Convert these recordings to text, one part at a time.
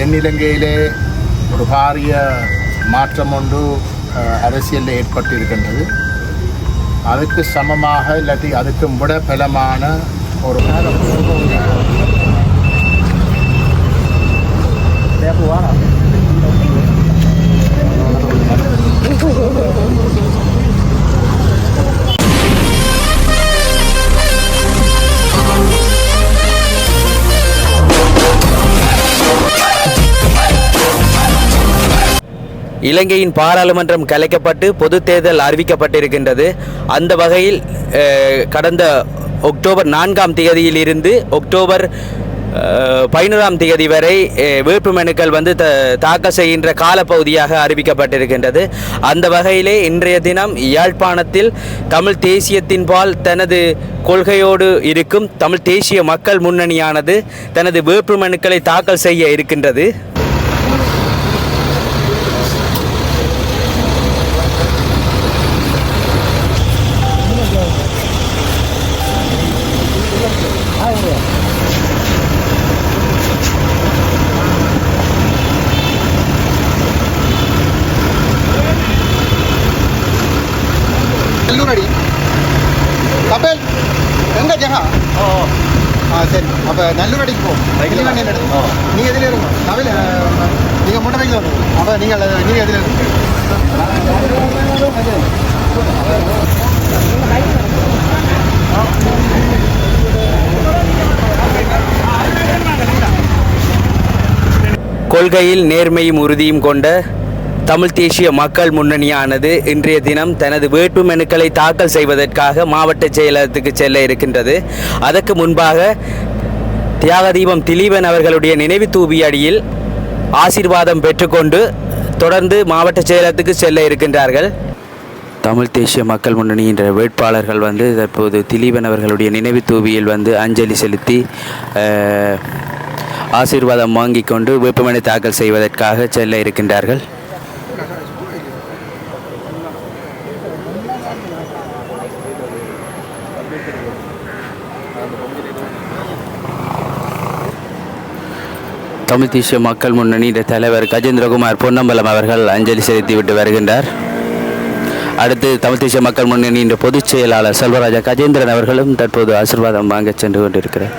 தென்னிலங்கையிலே ஒரு பாரிய மாற்றம் ஒன்று அரசியலில் ஏற்பட்டிருக்கின்றது. அதுக்கு சமமாக இல்லாட்டி அதுக்கும் விட பலமான ஒரு இலங்கையின் பாராளுமன்றம் கலைக்கப்பட்டு பொதுத் தேர்தல் அறிவிக்கப்பட்டிருக்கின்றது. அந்த வகையில் கடந்த அக்டோபர் நான்காம் தேதியிலிருந்து அக்டோபர் பதினோராம் தேதி வரை வேட்புமனுக்கள் வந்து த தாக்கல் செய்கின்ற காலப்பகுதியாக அறிவிக்கப்பட்டிருக்கின்றது. அந்த வகையிலே இன்றைய தினம் யாழ்ப்பாணத்தில் தமிழ் தேசியத்தின்பால் தனது கொள்கையோடு இருக்கும் தமிழ் தேசிய மக்கள் முன்னணியானது தனது வேட்புமனுக்களை தாக்கல் செய்ய இருக்கின்றது. நெல்லூரடி கப்பல் எங்க ஜகா? ஆ சரி. அப்போ நல்லூரடிக்கு போ. வெளிவண்டி எடுத்து? நீங்கள் எதில் இருங்க? கவலை நீங்கள் மூட்டை பைக்கில் வந்து அப்போ நீங்கள் நீங்கள் எதில் இருங்க கொள்கையில் நேர்மையும் உறுதியும் கொண்ட தமிழ் தேசிய மக்கள் முன்னணியானது இன்றைய தினம் தனது வேட்புமனுக்களை தாக்கல் செய்வதற்காக மாவட்ட செயலகத்துக்கு செல்ல இருக்கின்றது. அதற்கு முன்பாக தியாகதீபம் திலீபன் அவர்களுடைய நினைவு தூவி அடியில் ஆசீர்வாதம் பெற்றுக்கொண்டு தொடர்ந்து மாவட்ட செயலகத்துக்கு செல்ல இருக்கின்றார்கள். தமிழ் தேசிய மக்கள் முன்னணி என்ற வேட்பாளர்கள் வந்து தற்போது திலீபன் அவர்களுடைய நினைவு தூவியில் வந்து அஞ்சலி செலுத்தி ஆசீர்வாதம் வாங்கிக் கொண்டு வேட்புமனு தாக்கல் செய்வதற்காக செல்ல இருக்கின்றார்கள். தமிழ் தேசிய மக்கள் முன்னணியின் தலைவர் கஜேந்திரகுமார் பொன்னம்பலம் அவர்கள் அஞ்சலி செலுத்திவிட்டு வருகின்றார். அடுத்து தமிழ் தேசிய மக்கள் முன்னணியின் பொதுச் செயலாளர் செல்வராஜா கஜேந்திரன் அவர்களும் தற்போது ஆசீர்வாதம் வாங்க சென்று கொண்டிருக்கிறார்.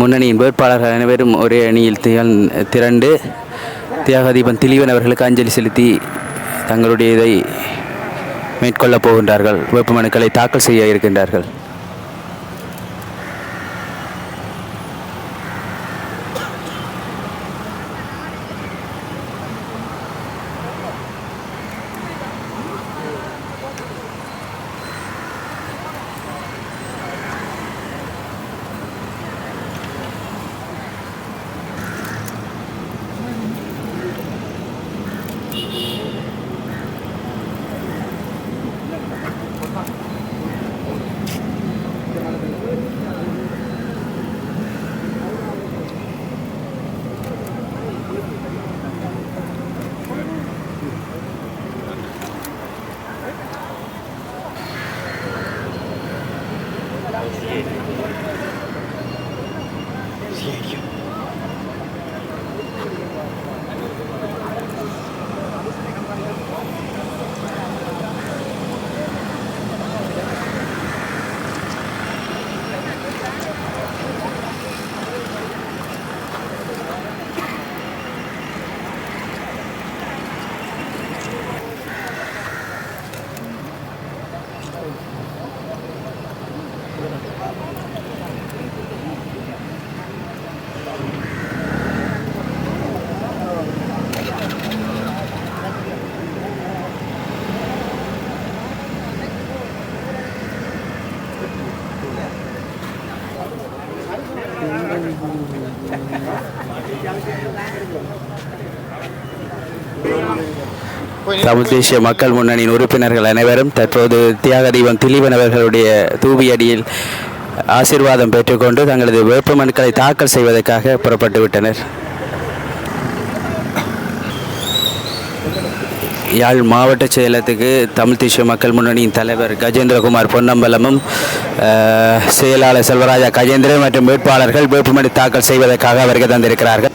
முன்னணியின் வேட்பாளர்கள் அனைவரும் ஒரே அணியில் திரண்டு தியாகதீபன் திலீவன் அவர்களுக்கு அஞ்சலி செலுத்தி தங்களுடைய இதை மேற்கொள்ளப் போகின்றார்கள். வேட்புமனுக்களை தாக்கல் செய்ய இருக்கின்றார்கள். தமிழ் தேசிய மக்கள் முன்னணியின் உறுப்பினர்கள் அனைவரும் தற்போது தியாக திலீபன் அவர்களுடைய தூவியடியில் ஆசீர்வாதம் பெற்றுக்கொண்டு தங்களது வேட்புமனுக்களை தாக்கல் செய்வதற்காக புறப்பட்டு விட்டனர் யாழ் மாவட்ட செயலகத்துக்கு தமிழ் தேசிய மக்கள் முன்னணியின் தலைவர் கஜேந்திரகுமார் பொன்னம்பலமும் செயலாளர் செல்வராஜா கஜேந்திரன் மற்றும் வேட்பாளர்கள் வேட்புமனு தாக்கல் செய்வதற்காக வருகை தந்திருக்கிறார்கள்.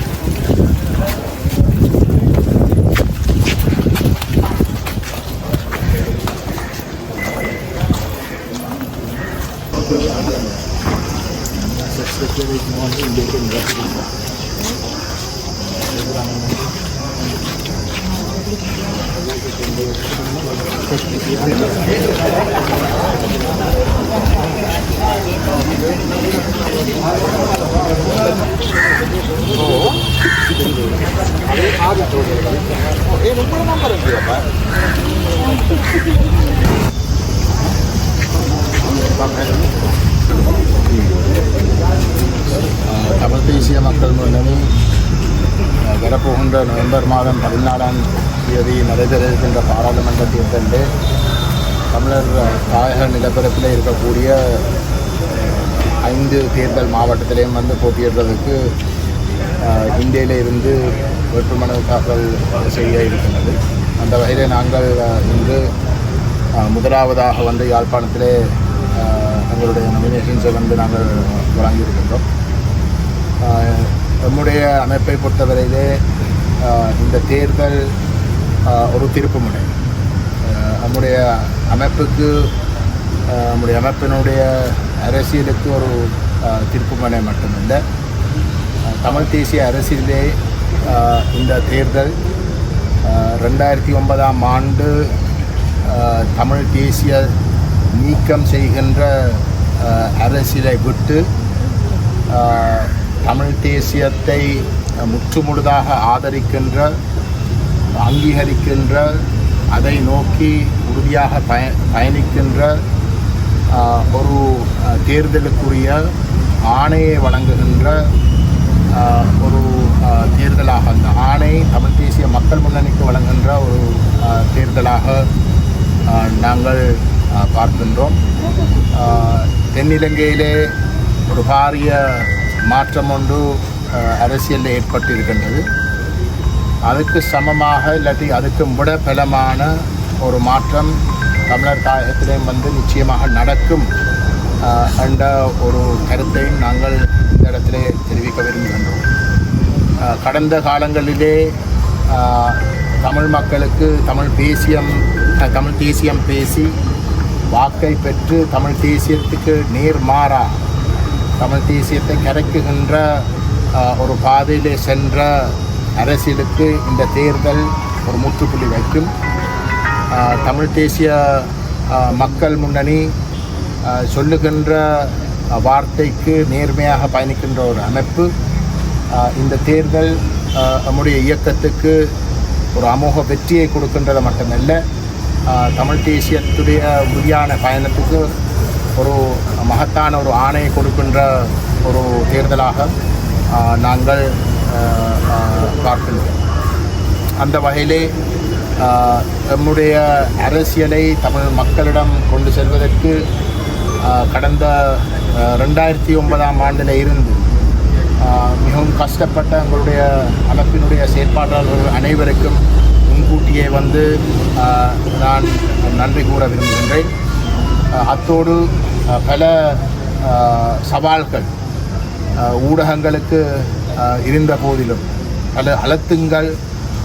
தமிழ் தேசிய மக்கள் முன்னணி அஹ், வரப்போகின்ற நவம்பர் மாதம் பதினாலாம் தேதி நடைபெற இருக்கின்ற பாராளுமன்ற தேர்தலில் தமிழர் தாயக நிலப்பரப்பில் இருக்கக்கூடிய ஐந்து தேர்தல் மாவட்டத்திலையும் வந்து போட்டியிடுறதுக்கு இந்தியில இருந்து வேட்புமனு தாக்கல் செய்ய இருக்கின்றது. அந்த வகையில் நாங்கள் இன்று முதலாவதாக வந்து யாழ்ப்பாணத்திலே எங்களுடைய நாமினேஷன்ஸை வந்து நாங்கள் வழங்கியிருக்கின்றோம். நம்முடைய அமைப்பை பொறுத்தவரையிலே இந்த தேர்தல் ஒரு திருப்பு முனை. நம்முடைய அமைப்புக்கு நம்முடைய அமைப்பினுடைய அரசியலுக்கு ஒரு திருப்பு முனை மட்டுமில்லை தமிழ் தேசிய அரசியலே இந்த தேர்தல் ரெண்டாயிரத்தி ஒன்பதாம் ஆண்டு தமிழ் தேசிய நீக்கம் செய்கின்ற அரசியலை விட்டு தமிழ் தேசியத்தை முற்றுமுழுதாக ஆதரிக்கின்ற அங்கீகரிக்கின்ற அதை நோக்கி உறுதியாக பய பயணிக்கின்ற ஒரு தேர்தலுக்குரிய ஆணையை வழங்குகின்ற ஒரு தேர்தலாக அந்த ஆணை தமிழ் தேசிய மக்கள் முன்னணிக்கு வழங்குகின்ற ஒரு தேர்தலாக நாங்கள் பார்க்கின்றோம். தென்னிலங்கையிலே ஒரு பாரிய மாற்றம் ஒன்று அரசியலில் ஏற்பட்டிருக்கின்றது. அதுக்கு சமமாக இல்லாட்டி அதுக்கு விட பலமான ஒரு மாற்றம் தமிழர் தாயகத்திலேயும் வந்து நிச்சயமாக நடக்கும் என்ற ஒரு கருத்தையும் நாங்கள் இந்த இடத்திலே தெரிவிக்க விரும்புகின்றோம். கடந்த காலங்களிலே தமிழ் மக்களுக்கு தமிழ் தேசியம் தமிழ் தேசியம் பேசி வாக்கை பெற்று தமிழ் தேசியத்துக்கு நேர்மாறா தமிழ் தேசியத்தை கரைக்குகின்ற ஒரு பாதையிலே சென்ற அரசியலுக்கு இந்த தேர்தல் ஒரு முற்றுப்புள்ளி வைக்கும். தமிழ் தேசிய மக்கள் முன்னணி சொல்லுகின்ற வார்த்தைக்கு நேர்மையாக பயணிக்கின்ற ஒரு அமைப்பு. இந்த தேர்தல் நம்முடைய இயக்கத்துக்கு ஒரு அமோக வெற்றியை கொடுக்கின்றது மட்டுமல்ல தமிழ் தேசியத்துடைய உறுதியான பயணத்துக்கு ஒரு மகத்தான ஒரு ஆணையை கொடுக்கின்ற ஒரு தேர்தலாக நாங்கள் பார்க்கின்றோம். அந்த வகையிலே நம்முடைய அரசியலை தமிழ் மக்களிடம் கொண்டு செல்வதற்கு கடந்த ரெண்டாயிரத்தி ஒன்பதாம் ஆண்டில் இருந்து மிகவும் கஷ்டப்பட்ட எங்களுடைய அமைப்பினுடைய செயற்பாட்டாளர்கள் அனைவருக்கும் முன்கூட்டியே வந்து நான் நன்றி கூற விரும்புகின்றேன். அத்தோடு பல சவால்கள் ஊடகங்களுக்கு இருந்த போதிலும் பல அழுத்தங்கள்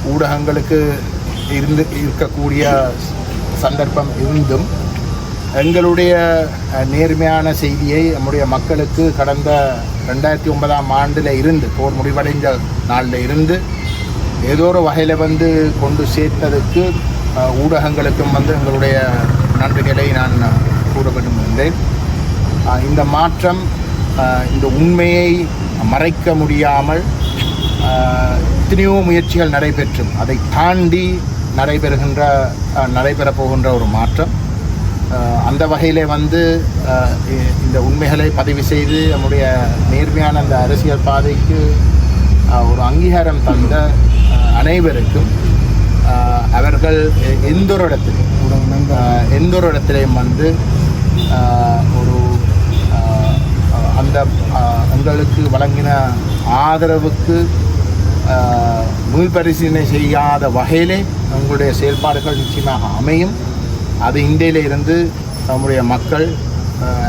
ஊடகங்களுக்கு இருந்து இருக்கக்கூடிய சந்தர்ப்பம் இருந்தும் எங்களுடைய நேர்மையான செய்தியை நம்முடைய மக்களுக்கு கடந்த ரெண்டாயிரத்தி ஒன்பதாம் ஆண்டில் இருந்து போர் முடிவடைந்த நாளில் இருந்து ஏதோ ஒரு வகையில் வந்து கொண்டு சேர்த்ததுக்கு ஊடகங்களுக்கும் வந்து எங்களுடைய நன்றிகளை நான் கூற விரும்புகின்றேன் இந்த மாற்றம் இந்த உண்மையை மறைக்க முடியாமல் எத்தனையோ முயற்சிகள் நடைபெற்றும். அதை தாண்டி நடைபெறுகின்ற நடைபெறப் போகின்ற ஒரு மாற்றம். அந்த வகையிலே வந்து இந்த உண்மைகளை பதிவு செய்து நம்முடைய நேர்மையான அந்த அரசியல் பாதைக்கு ஒரு அங்கீகாரம் தந்த அனைவருக்கும் அவர்கள் எந்த ஒரு இடத்திலும் எந்த ஒரு இடத்திலையும் வந்து ஒரு அந்த உங்களுக்கு எங்களுக்கு வழங்கின ஆதரவுக்கு மீள்பரிசீலனை செய்யாத வகையிலே உங்களுடைய செயல்பாடுகள் நிச்சயமாக அமையும். அது இந்தியில இருந்து நம்முடைய மக்கள்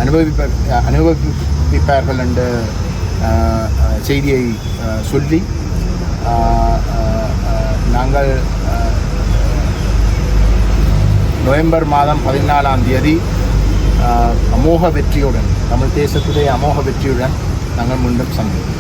அனுபவிப்ப அனுபவிப்பார்கள் என்ற செய்தியை சொல்லி நாங்கள் நவம்பர் மாதம் பதினாலாம் தேதி அமோக வெற்றியுடன் தமிழ் தேசத்துடைய அமோக வெற்றியுடன் நாங்கள் மீண்டும் சந்திப்போம்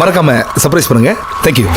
மறக்காம சர்ப்ரைஸ் பண்ணுங்க தேங்க்யூ